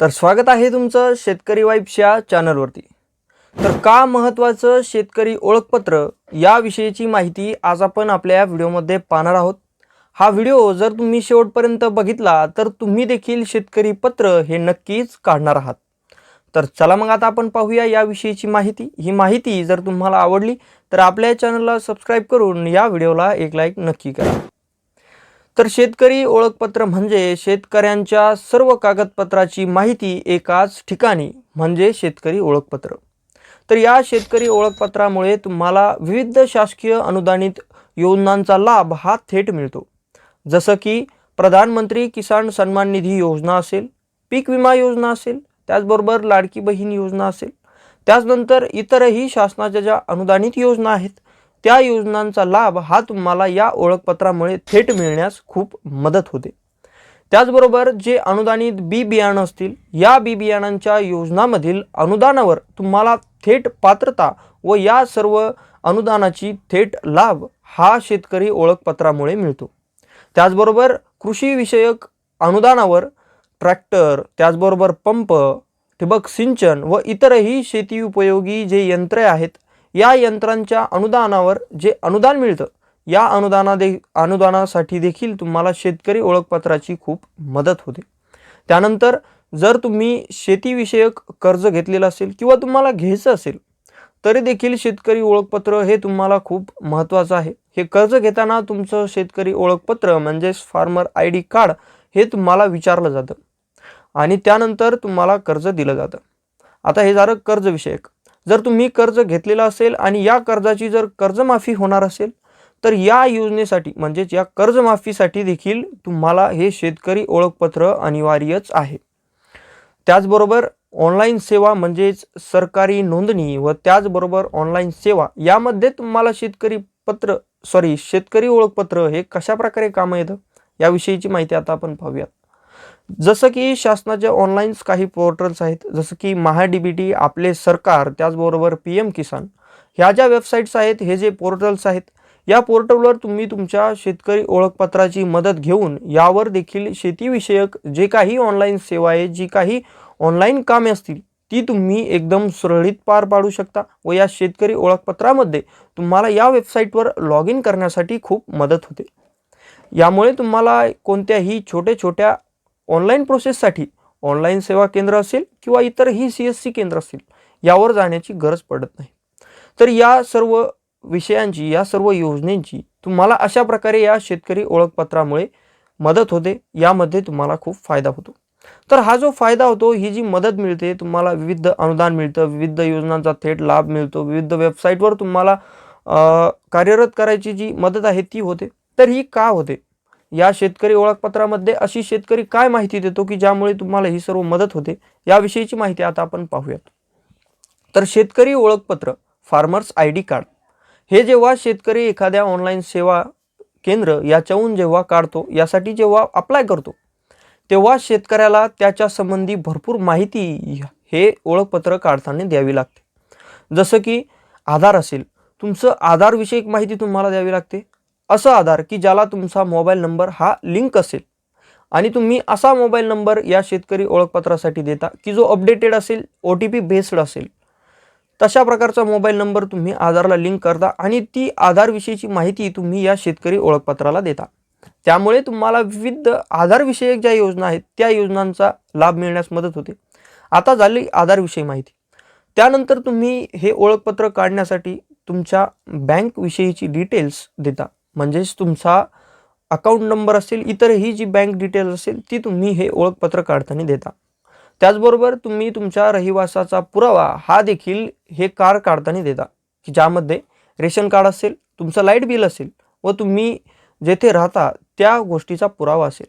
तर स्वागत आहे तुमचं शेतकरी वाईब्स चॅनलवरती. तर का महत्त्वाचं शेतकरी ओळखपत्र याविषयीची माहिती आज आपण आपल्या व्हिडिओमध्ये पाहणार आहोत. हा व्हिडिओ जर तुम्ही शेवटपर्यंत बघितला तर तुम्ही देखील शेतकरी पत्र हे नक्कीच काढणार आहात. तर चला मग आता आपण पाहूया याविषयीची माहिती. ही माहिती जर तुम्हाला आवडली तर आपल्या चॅनलला सबस्क्राईब करून या व्हिडिओला एक लाईक नक्की करा. तर शेतकरी ओळखपत्र म्हणजे शेतकऱ्यांच्या सर्व कागदपत्राची माहिती एकाच ठिकाणी म्हणजे शेतकरी ओळखपत्र. तर या शेतकरी ओळखपत्रामुळे तुम्हाला विविध शासकीय अनुदानित योजनांचा लाभ हा थेट मिळतो. जसं की प्रधानमंत्री किसान सन्मान निधी योजना असेल पीक विमा योजना असेल त्याचबरोबर लाडकी बहीण योजना असेल. त्याचनंतर इतरही शासनाच्या ज्या अनुदानित योजना आहेत त्या योजनांचा लाभ हा तुम्हाला या ओळखपत्रामुळे थेट मिळण्यास खूप मदत होते. त्याचबरोबर जे अनुदानित बी बियाणं असतील या बी बियाणांच्या योजनामधील अनुदानावर तुम्हाला थेट पात्रता व या सर्व अनुदानाची थेट लाभ हा शेतकरी ओळखपत्रामुळे मिळतो. त्याचबरोबर कृषीविषयक अनुदानावर ट्रॅक्टर त्याचबरोबर पंप ठिबक सिंचन व इतरही शेती उपयोगी जे यंत्रे आहेत या यंत्रांच्या अनुदानावर जे अनुदान मिळतं या अनुदाना दे अनुदानासाठी देखील तुम्हाला शेतकरी ओळखपत्राची खूप मदत होते. त्यानंतर जर तुम्ही शेतीविषयक कर्ज घेतलेलं असेल किंवा तुम्हाला घ्यायचं असेल तरी देखील शेतकरी ओळखपत्र हे तुम्हाला खूप महत्त्वाचं आहे. हे कर्ज घेताना तुमचं शेतकरी ओळखपत्र म्हणजेच फार्मर आय डी कार्ड हे तुम्हाला विचारलं जातं आणि त्यानंतर तुम्हाला कर्ज दिलं जातं. आता हे झालं कर्जविषयक. जर तुम्ही कर्ज घेतलेलं असेल आणि या कर्जाची जर कर्जमाफी होणार असेल तर या योजनेसाठी म्हणजेच या कर्जमाफीसाठी देखील तुम्हाला हे शेतकरी ओळखपत्र अनिवार्यच आहे. त्याचबरोबर ऑनलाईन सेवा म्हणजेच सरकारी नोंदणी व त्याचबरोबर ऑनलाईन सेवा यामध्ये तुम्हाला शेतकरी पत्र सॉरी शेतकरी ओळखपत्र हे कशा प्रकारे कामं येतं याविषयीची माहिती आता आपण पाहूयात. जसं की शासनाचे ऑनलाईन काही पोर्टल्स आहेत जसं की महा डी टी आपले सरकार त्याचबरोबर पी एम किसान. ह्या ज्या वेबसाईट्स आहेत हे जे पोर्टल्स आहेत या पोर्टलवर तुम्ही तुमच्या शेतकरी ओळखपत्राची मदत घेऊन यावर देखील शेतीविषयक जे काही ऑनलाईन सेवा आहे जी काही ऑनलाईन कामे असतील ती तुम्ही एकदम सुरळीत पार पाडू शकता व या शेतकरी ओळखपत्रामध्ये तुम्हाला या वेबसाईटवर लॉग इन करण्यासाठी खूप मदत होते. यामुळे तुम्हाला कोणत्याही छोट्या छोट्या ऑनलाईन प्रोसेससाठी ऑनलाईन सेवा केंद्र असेल किंवा इतरही सी एस सी केंद्र असतील यावर जाण्याची गरज पडत नाही. तर या सर्व विषयांची या सर्व योजनेची तुम्हाला अशा प्रकारे या शेतकरी ओळखपत्रामुळे मदत होते यामध्ये तुम्हाला खूप फायदा होतो. तर हा जो फायदा होतो ही जी मदत मिळते तुम्हाला विविध अनुदान मिळतं विविध योजनांचा थेट लाभ मिळतो विविध वेबसाईटवर तुम्हाला कार्यरत करायची जी मदत आहे ती होते. तर ही का होते? या शेतकरी ओळखपत्रामध्ये अशी शेतकरी काय माहिती देतो की ज्यामुळे तुम्हाला ही सर्व मदत होते? याविषयीची माहिती आता आपण पाहूयात. तर शेतकरी ओळखपत्र फार्मर्स आय डी कार्ड. हे जेव्हा शेतकरी एखाद्या ऑनलाईन सेवा केंद्र याच्याहून जेव्हा काढतो यासाठी जेव्हा अप्लाय करतो तेव्हा शेतकऱ्याला त्याच्या संबंधी भरपूर माहिती हे ओळखपत्र काढताना द्यावी लागते. जसं की आधार असेल तुमचं आधारविषयक माहिती तुम्हाला द्यावी लागते. असं आधार की ज्याला तुमचा मोबाईल नंबर हा लिंक असेल. आणि तुम्ही असा मोबाईल नंबर या शेतकरी ओळखपत्रासाठी देता की जो अपडेटेड असेल ओ टी पी बेस्ड असेल. तशा प्रकारचा मोबाईल नंबर तुम्ही आधारला लिंक करता आणि ती आधारविषयीची माहिती तुम्ही या शेतकरी ओळखपत्राला देता. त्यामुळे तुम्हाला विविध आधारविषयक ज्या योजना आहेत त्या योजनांचा लाभ मिळण्यास मदत होते. आता झाली आधारविषयी माहिती. त्यानंतर तुम्ही हे ओळखपत्र काढण्यासाठी तुमच्या बँकविषयीची डिटेल्स देता. म्हणजेच तुमचा अकाउंट नंबर असेल इतरही जी बँक डिटेल्स असेल ती तुम्ही हे ओळखपत्र काढताना देता. त्याचबरोबर तुम्ही तुमच्या रहिवासाचा पुरावा हा देखील हे कार काढताना देता. की ज्यामध्ये रेशन कार्ड असेल तुमचं लाइट बिल असेल व तुम्ही जेथे राहता त्या गोष्टीचा पुरावा असेल.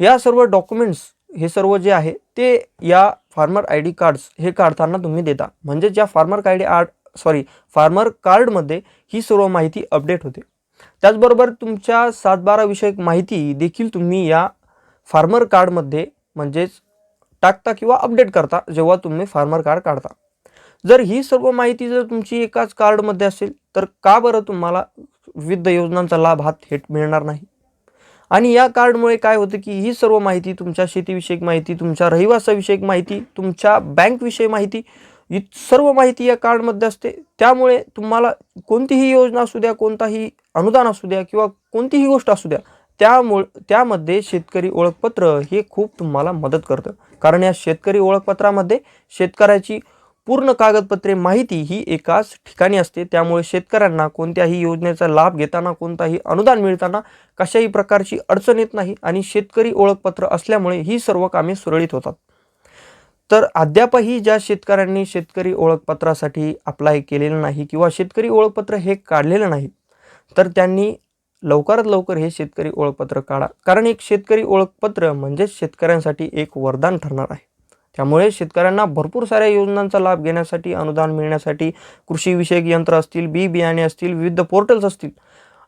या सर्व डॉक्युमेंट्स हे सर्व जे आहे ते या फार्मर आय डी कार्ड्स हे काढताना तुम्ही देता. म्हणजे ज्या farmer I D art sorry farmer कार्डमध्ये ही सर्व माहिती अपडेट होते. त्याचबरोबर तुमच्या सातबारा विषयक माहिती देखील तुम्ही या फार्मर कार्डमध्ये म्हणजेच टाकता किंवा अपडेट करता जेव्हा तुम्ही फार्मर कार्ड काढता. जर ही सर्व माहिती जर तुमची एकाच कार्डमध्ये असेल तर का बरं तुम्हाला विविध योजनांचा लाभ हा थेट मिळणार नाही? आणि या कार्डमुळे काय होतं की ही सर्व माहिती तुमच्या शेतीविषयक माहिती तुमच्या रहिवासाविषयक माहिती तुमच्या बँकविषयी माहिती ही सर्व माहिती या कार्डमध्ये असते. त्यामुळे तुम्हाला कोणतीही योजना असू द्या कोणताही अनुदान असू द्या किंवा कोणतीही गोष्ट असू द्या त्यामुळे त्यामध्ये शेतकरी ओळखपत्र हे खूप तुम्हाला मदत करतं. कारण या शेतकरी ओळखपत्रामध्ये शेतकऱ्याची पूर्ण कागदपत्रे माहिती ही एकाच ठिकाणी असते. त्यामुळे शेतकऱ्यांना कोणत्याही योजनेचा लाभ घेताना कोणताही अनुदान मिळताना कशाही प्रकारची अडचण येत नाही आणि शेतकरी ओळखपत्र असल्यामुळे ही सर्व कामे सुरळीत होतात. तर अद्यापही ज्या शेतकऱ्यांनी शेतकरी ओळखपत्रासाठी अप्लाय केलेलं नाही किंवा शेतकरी ओळखपत्र हे काढलेलं नाही तर त्यांनी लवकरात लवकर हे शेतकरी ओळखपत्र काढा. कारण एक शेतकरी ओळखपत्र म्हणजेच शेतकऱ्यांसाठी एक वरदान ठरणार आहे. त्यामुळे शेतकऱ्यांना भरपूर साऱ्या योजनांचा लाभ घेण्यासाठी अनुदान मिळण्यासाठी कृषीविषयक यंत्र असतील बी बियाणे असतील विविध पोर्टल्स असतील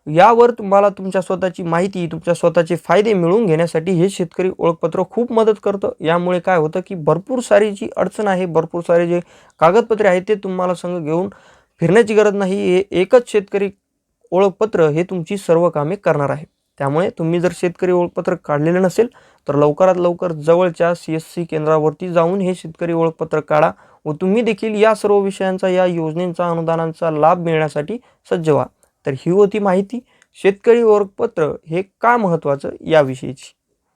यावर तुम्हाला तुमच्या स्वतःची माहिती तुमच्या स्वतःचे फायदे मिळवून घेण्यासाठी हे शेतकरी ओळखपत्र खूप मदत करतं. यामुळे काय होतं की भरपूर सारी जी अडचण आहे भरपूर सारे जे कागदपत्रे आहेत ते तुम्हाला संघ घेऊन फिरण्याची गरज नाही. हे एकच शेतकरी ओळखपत्र हे तुमची सर्व कामे करणार आहे. त्यामुळे तुम्ही जर शेतकरी ओळखपत्र काढलेलं नसेल तर लवकरात लवकर जवळच्या सी एस सी केंद्रावरती जाऊन हे शेतकरी ओळखपत्र काढा व तुम्ही देखील या सर्व विषयांचा या योजनेचा अनुदानांचा लाभ मिळण्यासाठी सज्ज व्हा. तर ही होती माहिती. शेतकरी ओळखपत्र हे का महत्त्वाचं याविषयीची.